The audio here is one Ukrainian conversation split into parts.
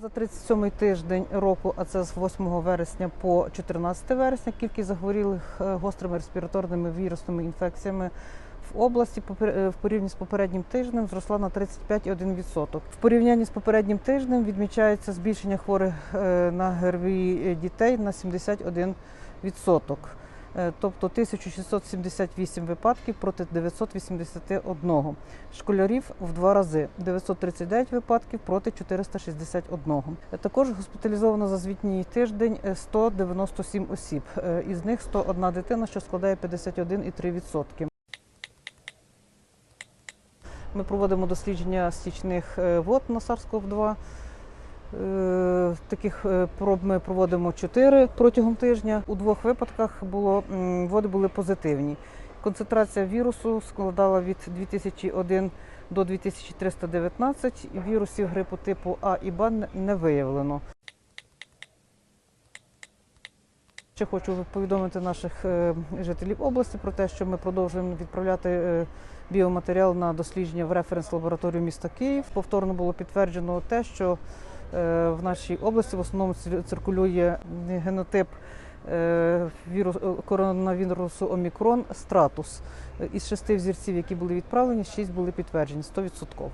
За 37-й тиждень року, а це з 8 вересня по 14 вересня, кількість захворілих е, гострими респіраторними вірусними інфекціями в області е, в порівнянні з попереднім тижнем зросла на 35,1%. В порівнянні з попереднім тижнем відмічається збільшення хворих е, на ГРВІ дітей на 71%. Е, Тобто 1678 випадків проти 981. Школярів в два рази 939 випадків проти 461. Е, Також госпіталізовано за звітній тиждень е, 197 осіб. Е, Із них 101 дитина, що складає 51,3%. Ми проводимо дослідження стічних вод на SARS-CoV-2. Е, Таких е, проб ми проводимо 4 протягом тижня. У двох випадках було, води були позитивні. Концентрація вірусу складала від 2001 до 2319. Вірусів грипу типу А і Б не- виявлено. Ще хочу повідомити наших е, жителів області про те, що ми продовжуємо відправляти е, біоматеріал на дослідження в референс-лабораторію міста Київ. Повторно було підтверджено те, що е, в нашій області в основному циркулює генотип е, е, коронавірусу Омікрон стратус. Е, Із шести взірців, які були відправлені, шість були підтверджені 100%.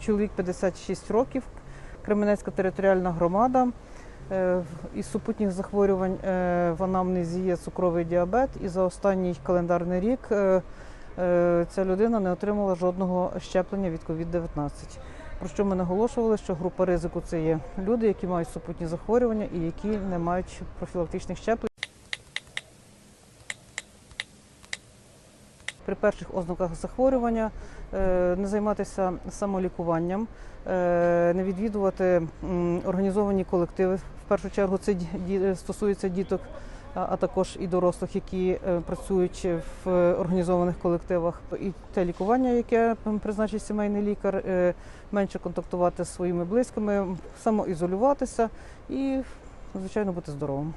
Чоловік 56 років, Кременецька територіальна громада. Е, Із супутніх захворювань е, в анамнезі є цукровий діабет, і за останній календарний рік е, е, ця людина не отримала жодного щеплення від COVID-19. Про що ми наголошували, що група ризику це є люди, які мають супутні захворювання і які не мають профілактичних щеплень. При перших ознаках захворювання е, не займатися самолікуванням, е, не відвідувати організовані колективи. В першу чергу це стосується діток, а також і дорослих, які е, працюють в організованих колективах. І те лікування, яке призначить сімейний лікар, е, менше контактувати з своїми близькими, самоізолюватися і, звичайно, бути здоровим.